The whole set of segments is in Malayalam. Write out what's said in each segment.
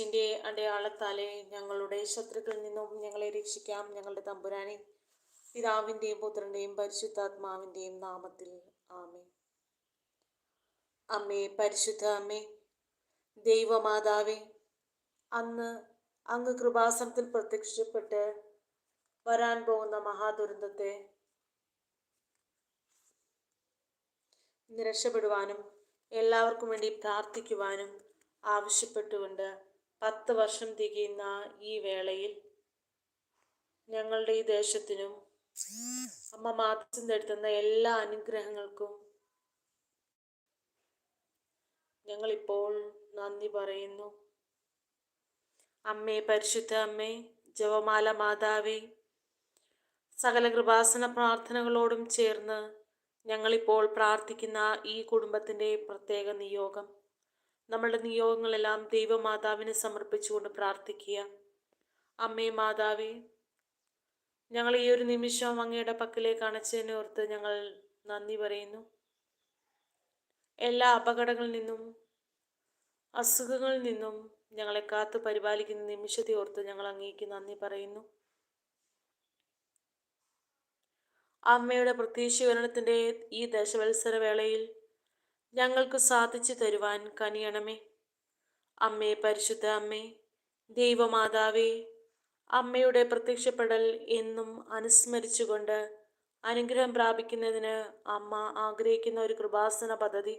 ിന്റെ അടയാളത്താലെ ഞങ്ങളുടെ ശത്രുക്കളിൽ നിന്നും ഞങ്ങളെ രക്ഷിക്കാം. ഞങ്ങളുടെ തമ്പുരാനെ പിതാവിന്റെയും പുത്രന്റെയും പരിശുദ്ധാത്മാവിന്റെയും നാമത്തിൽ ആമേ അമ്മേ പരിശുദ്ധ അമ്മേ ദൈവമാതാവേ അന്ന് അങ്ങ് കൃപാസനത്തിൽ പ്രത്യക്ഷപ്പെട്ട് വരാൻ പോകുന്ന മഹാദുരന്തത്തെ രക്ഷപ്പെടുവാനും എല്ലാവർക്കും വേണ്ടി പ്രാർത്ഥിക്കുവാനും ആവശ്യപ്പെട്ടുകൊണ്ട് പത്ത് വർഷം തികയുന്ന ഈ വേളയിൽ ഞങ്ങളുടെ ഈ ദേശത്തിനും അമ്മ മാതൃ തരുത്തുന്ന എല്ലാ അനുഗ്രഹങ്ങൾക്കും ഞങ്ങളിപ്പോൾ നന്ദി പറയുന്നു. അമ്മേ പരിശുദ്ധ അമ്മേ ജവമാല മാതാവി സകല കൃപാസന പ്രാർത്ഥനകളോടും ചേർന്ന് ഞങ്ങളിപ്പോൾ പ്രാർത്ഥിക്കുന്ന ഈ കുടുംബത്തിന്റെ പ്രത്യേക നിയോഗം. നമ്മളുടെ നിയോഗങ്ങളെല്ലാം ദൈവമാതാവിനെ സമർപ്പിച്ചുകൊണ്ട് പ്രാർത്ഥിക്കുക. അമ്മേ മാതാവേ ഞങ്ങൾ ഈ ഒരു നിമിഷം അങ്ങയുടെ പക്കലേക്ക് അണച്ചതിനെ ഓർത്ത് ഞങ്ങൾ നന്ദി പറയുന്നു. എല്ലാ അപകടങ്ങളിൽ നിന്നും അസുഖങ്ങളിൽ നിന്നും ഞങ്ങളെ കാത്തു പരിപാലിക്കുന്ന നിമിഷത്തെ ഓർത്ത് ഞങ്ങൾ അങ്ങേക്ക് നന്ദി പറയുന്നു. അമ്മയുടെ പ്രത്യക്ഷീകരണത്തിന്റെ ഈ ദശവത്സര വേളയിൽ ഞങ്ങൾക്ക് സാധിച്ചു തരുവാൻ കനിയണമേ. അമ്മേ പരിശുദ്ധ അമ്മേ ദൈവമാതാവേ അമ്മയുടെ പ്രത്യക്ഷപ്പെടൽ എന്നും അനുസ്മരിച്ചുകൊണ്ട് അനുഗ്രഹം പ്രാപിക്കുന്നതിന് അമ്മ ആഗ്രഹിക്കുന്ന ഒരു കൃപാസന പദ്ധതി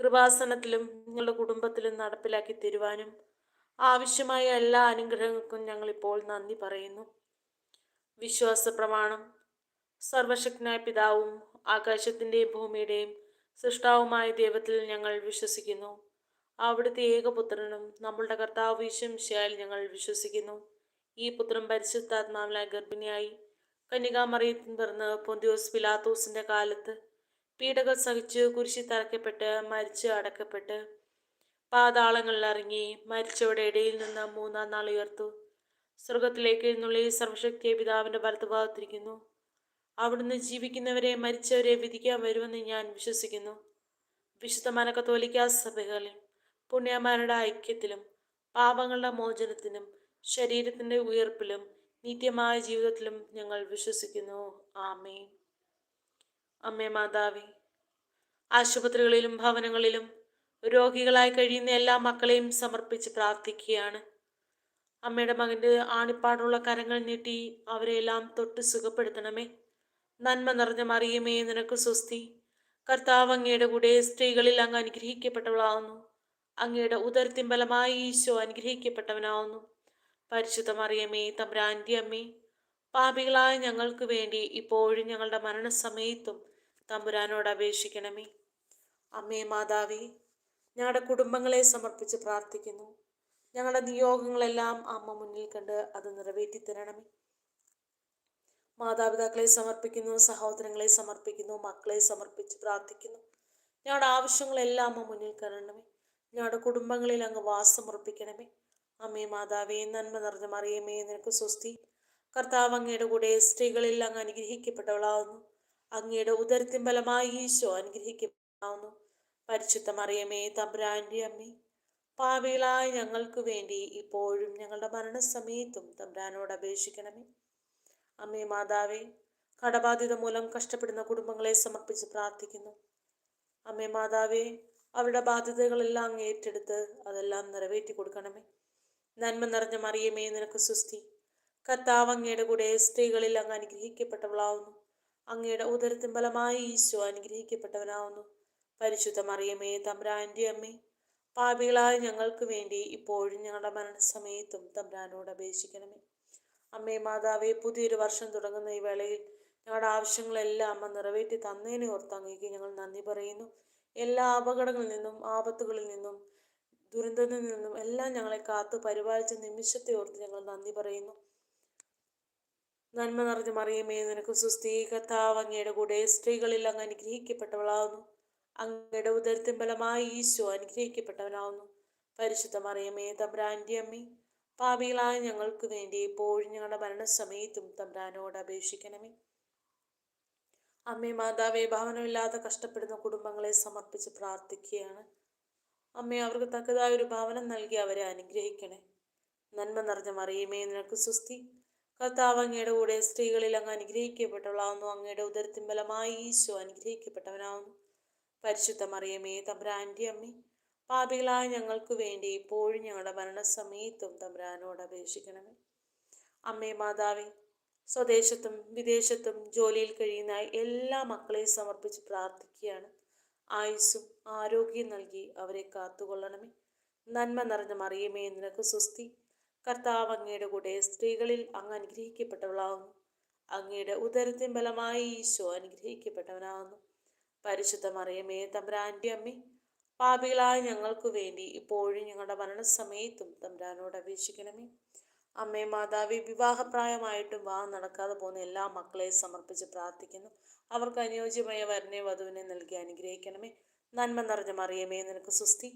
കൃപാസനത്തിലും ഞങ്ങളുടെ കുടുംബത്തിലും നടപ്പിലാക്കി തരുവാനും ആവശ്യമായ എല്ലാ അനുഗ്രഹങ്ങൾക്കും ഞങ്ങളിപ്പോൾ നന്ദി പറയുന്നു. വിശ്വാസ പ്രമാണം സർവശക്തനായ പിതാവും ആകാശത്തിന്റെയും ഭൂമിയുടെയും സൃഷ്ടാവുമായ ദൈവത്തിൽ ഞങ്ങൾ വിശ്വസിക്കുന്നു. അവിടുത്തെ ഏകപുത്രനും നമ്മളുടെ കർത്താവ് വിശംശയാൽ ഞങ്ങൾ വിശ്വസിക്കുന്നു. ഈ പുത്രൻ പരിശുദ്ധാത്മാവിലായ ഗർഭിണിയായി. കന്യകാമറിയത്തിൽ പിറന്ന് പൊന്തിയോസ് പിലാത്തോസിന്റെ കാലത്ത് പീഡകൾ സഹിച്ച് കുരിശി തറയ്ക്കപ്പെട്ട് മരിച്ച് അടക്കപ്പെട്ട് പാതാളങ്ങളിൽ ഇറങ്ങി മരിച്ചവരുടെ ഇടയിൽ നിന്ന് മൂന്നാം നാൾ ഉയർത്തു. സ്വർഗത്തിലേക്ക് എഴുന്നള്ളി സർവശക്തിയെ പിതാവിന്റെ വലത്തുഭാഗത്തിരിക്കുന്നു. അവിടുന്ന് ജീവിക്കുന്നവരെ മരിച്ചവരെ വിധിക്കാൻ വരുമെന്ന് ഞാൻ വിശ്വസിക്കുന്നു. വിശുദ്ധമാന കത്തോലിക്ക സഭകളിൽ പുണ്യമാരുടെ ഐക്യത്തിലും പാപങ്ങളുടെ മോചനത്തിനും ശരീരത്തിന്റെ ഉയർപ്പിലും നിത്യമായ ജീവിതത്തിലും ഞങ്ങൾ വിശ്വസിക്കുന്നു. ആമേ അമ്മേ മാതാവി ആശുപത്രികളിലും ഭവനങ്ങളിലും രോഗികളായി കഴിയുന്ന എല്ലാ മക്കളെയും സമർപ്പിച്ച് പ്രാർത്ഥിക്കുകയാണ്. അമ്മയുടെ മകന്റെ ആണിപ്പാടുള്ള കരങ്ങൾ നീട്ടി അവരെല്ലാം തൊട്ട് സുഖപ്പെടുത്തണമേ. നന്മ നിറഞ്ഞ മറിയമേ നിനക്ക് സ്വസ്തി. കർത്താവ് അങ്ങയുടെ കൂടെ സ്ത്രീകളിൽ അങ്ങ് അനുഗ്രഹിക്കപ്പെട്ടവളാവുന്നു. അങ്ങയുടെ ബലമായി ഈശോ അനുഗ്രഹിക്കപ്പെട്ടവനാവുന്നു. പരിശുദ്ധ മറിയമേ തമ്പ്രാന്റെ അമ്മേ പാപികളായ ഞങ്ങൾക്ക് വേണ്ടി ഇപ്പോഴും ഞങ്ങളുടെ മരണസമയത്തും തമ്പുരാനോട് അപേക്ഷിക്കണമേ. അമ്മേ മാതാവേ ഞങ്ങളുടെ കുടുംബങ്ങളെ സമർപ്പിച്ച് പ്രാർത്ഥിക്കുന്നു. ഞങ്ങളുടെ നിയോഗങ്ങളെല്ലാം അമ്മ മുന്നിൽ കണ്ട് അത് നിറവേറ്റി തരണമേ മാതാപിതാക്കളെ സമർപ്പിക്കുന്നു സഹോദരങ്ങളെ സമർപ്പിക്കുന്നു മക്കളെ സമർപ്പിച്ച് പ്രാർത്ഥിക്കുന്നു. ഞങ്ങളുടെ ആവശ്യങ്ങളെല്ലാം അമ്മ മുന്നിൽ കരണമേ. ഞങ്ങളുടെ കുടുംബങ്ങളിൽ അങ്ങ് വാസമർപ്പിക്കണമേ അമ്മേ മാതാവേ നന്മ നിറഞ്ഞ മറിയമേ നിനക്ക് സ്വസ്തി. കർത്താവ് അങ്ങയുടെ കൂടെ സ്ത്രീകളിൽ അങ്ങ് അനുഗ്രഹിക്കപ്പെട്ടവളാവുന്നു. അങ്ങയുടെ ഉദരത്തിൻ ബലമായി ഈശോ അനുഗ്രഹിക്കപ്പെടാവുന്നു പരിശുദ്ധ മറിയമേ തമ്പ്രാന്റെ അമ്മേ പാവികളായ ഞങ്ങൾക്ക് വേണ്ടി ഇപ്പോഴും ഞങ്ങളുടെ മരണസമയത്തും തമ്പ്രാനോട് അപേക്ഷിക്കണമേ. അമ്മേ മാതാവേ കടബാധ്യത മൂലം കഷ്ടപ്പെടുന്ന കുടുംബങ്ങളെ സമർപ്പിച്ച് പ്രാർത്ഥിക്കുന്നു. അമ്മേ മാതാവേ അവരുടെ ബാധ്യതകളെല്ലാം ഏറ്റെടുത്ത് അതെല്ലാം നിറവേറ്റി കൊടുക്കണമേ. നന്മ നിറഞ്ഞ മറിയമേ നിനക്ക് സുസ്തി കർത്താവ് അങ്ങയുടെ കൂടെ സ്ത്രീകളിൽ അങ്ങ് അനുഗ്രഹിക്കപ്പെട്ടവളാവുന്നു. അങ്ങയുടെ ഉദരത്തിൻ ബലമായി ഈശോ അനുഗ്രഹിക്കപ്പെട്ടവനാവുന്നു. പരിശുദ്ധ മറിയമേ തമ്പ്രാന്റെ അമ്മേ പാപികളായ ഞങ്ങൾക്ക് വേണ്ടി ഇപ്പോഴും ഞങ്ങളുടെ മരണസമയത്തും തമ്പ്രാനോട് അപേക്ഷിക്കണമേ. അമ്മേ മാതാവേ പുതിയൊരു വർഷം തുടങ്ങുന്ന ഈ വേളയിൽ ഞങ്ങളുടെ ആവശ്യങ്ങളെല്ലാം അമ്മ നിറവേറ്റി തന്നേനെ ഓർത്ത് ഞങ്ങൾ നന്ദി പറയുന്നു. എല്ലാ അപകടങ്ങളിൽ നിന്നും ആപത്തുകളിൽ നിന്നും ദുരന്തത്തിൽ നിന്നും എല്ലാം ഞങ്ങളെ കാത്തു പരിപാലിച്ച നിമിഷത്തെ ഓർത്ത് ഞങ്ങൾ നന്ദി പറയുന്നു. നന്മ നിറഞ്ഞ മറിയമേ നിനക്ക് സുസ്ഥീ അങ്ങയുടെ കൂടെ സ്ത്രീകളിൽ അങ്ങ് അനുഗ്രഹിക്കപ്പെട്ടവളാവുന്നു. അങ്ങയുടെ ഉദരത്തിൻ ബലമായി ഈശോ അനുഗ്രഹിക്കപ്പെട്ടവനാവുന്നു. പരിശുദ്ധ മറിയമേ തമ്പ്രാന്റെ അമ്മേ പാപികളായ ഞങ്ങൾക്ക് വേണ്ടി എപ്പോഴും ഞങ്ങളുടെ മരണസമയത്തും തമ്പ്രാനോട് അപേക്ഷിക്കണമേ. അമ്മേ മാതാവേ ഭവനമില്ലാതെ കഷ്ടപ്പെടുന്ന കുടുംബങ്ങളെ സമർപ്പിച്ച് പ്രാർത്ഥിക്കുകയാണ്. അമ്മേ അവർക്ക് തക്കതായ ഒരു ഭവനം നൽകി അവരെ അനുഗ്രഹിക്കണേ. നന്മ നിറഞ്ഞ മറിയമേ നിനക്ക് സുസ്തി കർത്താവ് അങ്ങയുടെ കൂടെ സ്ത്രീകളിൽ അങ്ങ് അനുഗ്രഹിക്കപ്പെട്ടവളാവുന്നു. അങ്ങയുടെ ഉദരത്തിൻ ബലമായി ഈശോ അനുഗ്രഹിക്കപ്പെട്ടവനാവുന്നു. പരിശുദ്ധ മറിയമേ തമ്പ്രാന്റെ അമ്മേ പാപികളായ ഞങ്ങൾക്ക് വേണ്ടി ഇപ്പോഴും ഞങ്ങളുടെ മരണസമയത്തും തമ്പ്രാനോട് അപേക്ഷിക്കണമേ. അമ്മേ മാതാവേ സ്വദേശത്തും വിദേശത്തും ജോലിയിൽ കഴിയുന്ന എല്ലാ മക്കളെയും സമർപ്പിച്ച് പ്രാർത്ഥിക്കുകയാണ്. ആയുസ്സും ആരോഗ്യം നൽകി അവരെ കാത്തുകൊള്ളണമേ. നന്മ നിറഞ്ഞ മറിയമേ നിനക്ക് സുസ്തി കർത്താവ് അങ്ങയുടെ കൂടെ സ്ത്രീകളിൽ അങ്ങ് അനുഗ്രഹിക്കപ്പെട്ടവളാകുന്നു. അങ്ങയുടെ ഉദരത്തിൻ ബലമായി ഈശോ അനുഗ്രഹിക്കപ്പെട്ടവനാകുന്നു. പരിശുദ്ധ മറിയമേ തമ്പ്രാന്റെ അമ്മേ പാപികളായ ഞങ്ങൾക്ക് വേണ്ടി ഇപ്പോഴും ഞങ്ങളുടെ മരണസമയത്തും തമ്പ്രാനോട് അപേക്ഷിക്കണമേ. അമ്മേ മാതാവി വിവാഹപ്രായമായിട്ടും വിവാഹം നടക്കാതെ പോകുന്ന എല്ലാ മക്കളെയും സമർപ്പിച്ച് പ്രാർത്ഥിക്കുന്നു. അവർക്ക് അനുയോജ്യമായ വരനെ വധുവിനെ നൽകി അനുഗ്രഹിക്കണമേ. നന്മ നിറഞ്ഞ മറിയമേ നിനക്ക് സുസ്തി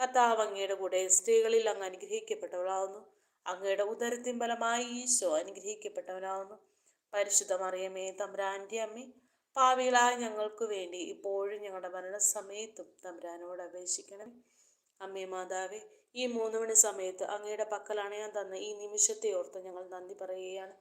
കർത്താവ് അങ്ങയുടെ കൂടെ സ്ത്രീകളിൽ അങ്ങ് അനുഗ്രഹിക്കപ്പെട്ടവളാവുന്നു. അങ്ങയുടെ ഉദരത്തിൻ ബലമായി ഈശോ അനുഗ്രഹിക്കപ്പെട്ടവനാവുന്നു. പരിശുദ്ധ മറിയമേ തമ്പ്രാന്റെ അമ്മേ പാവികളായ ഞങ്ങൾക്ക് വേണ്ടി ഇപ്പോഴും ഞങ്ങളുടെ മരണസമയത്തും തമ്പുരാനോട് അപേക്ഷിക്കണം. അമ്മേ മാതാവേ ഈ മൂന്ന് മണി സമയത്ത് അങ്ങയുടെ പക്കലാണ് ഞാൻ തന്ന ഈ നിമിഷത്തെ ഓർത്ത് ഞങ്ങൾ നന്ദി പറയുകയാണ്.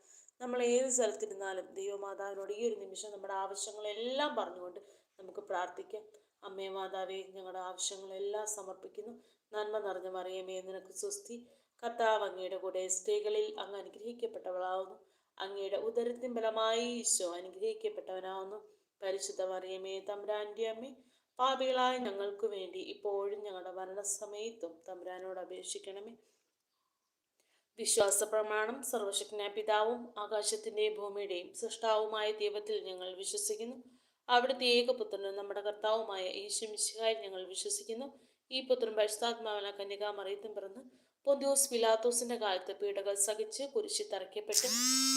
നമ്മൾ ഏത് സ്ഥലത്തിരുന്നാലും ദൈവമാതാവിനോട് ഈ ഒരു നിമിഷം നമ്മുടെ ആവശ്യങ്ങളെല്ലാം പറഞ്ഞുകൊണ്ട് നമുക്ക് പ്രാർത്ഥിക്കാം. അമ്മേ മാതാവേ ഞങ്ങളുടെ ആവശ്യങ്ങളെല്ലാം സമർപ്പിക്കുന്നു. നന്മ നിറഞ്ഞ മറിയമേ നിനക്ക് സ്വസ്തി. കർത്താവ് അങ്ങയുടെ കൂടെ സ്ത്രീകളിൽ അങ്ങ് അനുഗ്രഹിക്കപ്പെട്ടവളാവുന്നു. അങ്ങയുടെ ഉദരത്തിൻ ബലമായി ഈശോ അനുഗ്രഹിക്കപ്പെട്ടവനാവുന്നു. പരിശുദ്ധ മറിയമേ തമ്പ്രാന്റെ അമ്മേ പാപികളായ ഞങ്ങൾക്ക് വേണ്ടി ഇപ്പോഴും ഞങ്ങളുടെ മരണസമയത്തും തമ്പ്രാനോട് അപേക്ഷിക്കണമേ. വിശ്വാസ പ്രമാണം സർവശക്തനായ പിതാവും ആകാശത്തിന്റെയും ഭൂമിയുടെയും സൃഷ്ടാവുമായ ദൈവത്തിൽ ഞങ്ങൾ വിശ്വസിക്കുന്നു. അവിടുത്തെ ഏകപുത്രനും നമ്മുടെ കർത്താവുമായ ഈശോ മിശിഹായി ഞങ്ങൾ വിശ്വസിക്കുന്നു. ഈ പുത്രൻ പരിശുദ്ധാത്മാവിനെ കന്യകാമറിയത്തും പിറന്ന് പൊന്തിയോസ് പിലാത്തോസിന്റെ കാലത്ത് പീഡകൾ സഹിച്ച് കുരിശി തറയ്ക്കപ്പെട്ട്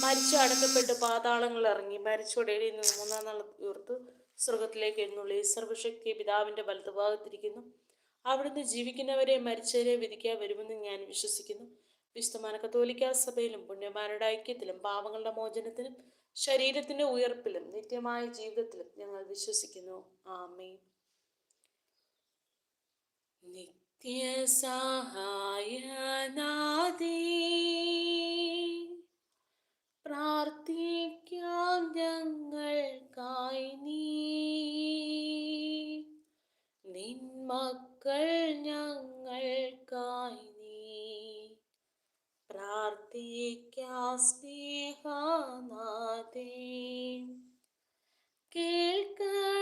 മരിച്ചു അടക്കപ്പെട്ട് പാതാളങ്ങൾ ഇറങ്ങി. മരിച്ചോടേടി നിന്ന് മൂന്നാം നാൾ ഉയർത്ത് സ്വർഗത്തിലേക്ക് എഴുന്നള്ളി. സർവശക്തി പിതാവിന്റെ വലതുഭാഗത്തിരിക്കുന്നു അവിടുന്ന് ജീവിക്കുന്നവരെ മരിച്ചവരെ വിധിക്കാൻ വരുമെന്ന് ഞാൻ വിശ്വസിക്കുന്നു. വിശുദ്ധമാന കത്തോലിക്ക സഭയിലും പുണ്യമാരുടെ ഐക്യത്തിലും പാവങ്ങളുടെ മോചനത്തിലും ശരീരത്തിന്റെ ഉയർപ്പിലും നിത്യമായ ജീവിതത്തിലും ഞങ്ങൾ വിശ്വസിക്കുന്നു. ആമേ നിത്യസഹായനാദി. പ്രാർത്ഥിക്കാം ഞങ്ങൾക്കായി നീ. മക്കൾ ഞങ്ങൾക്കായി നീ. പ്രാർത്ഥിക്കാം സ്നേഹനാദേ. കേൾക്കണേ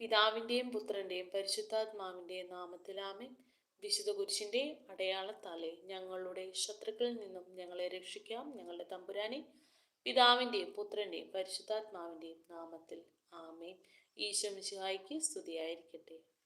പിതാവിന്റെയും പുത്രന്റെയും പരിശുദ്ധാത്മാവിന്റെയും നാമത്തിലാമേ വിശുദ്ധ കുരിശിന്റെ അടയാളത്താലെ ഞങ്ങളുടെ ശത്രുക്കളിൽ നിന്നും ഞങ്ങളെ രക്ഷിക്കാം ഞങ്ങളുടെ തമ്പുരാനെ. പിതാവിന്റെയും പുത്രന്റെയും പരിശുദ്ധാത്മാവിന്റെയും നാമത്തിൽ ആമേ ഈശോ മിശിഹായിക്ക് സ്തുതിയായിരിക്കട്ടെ.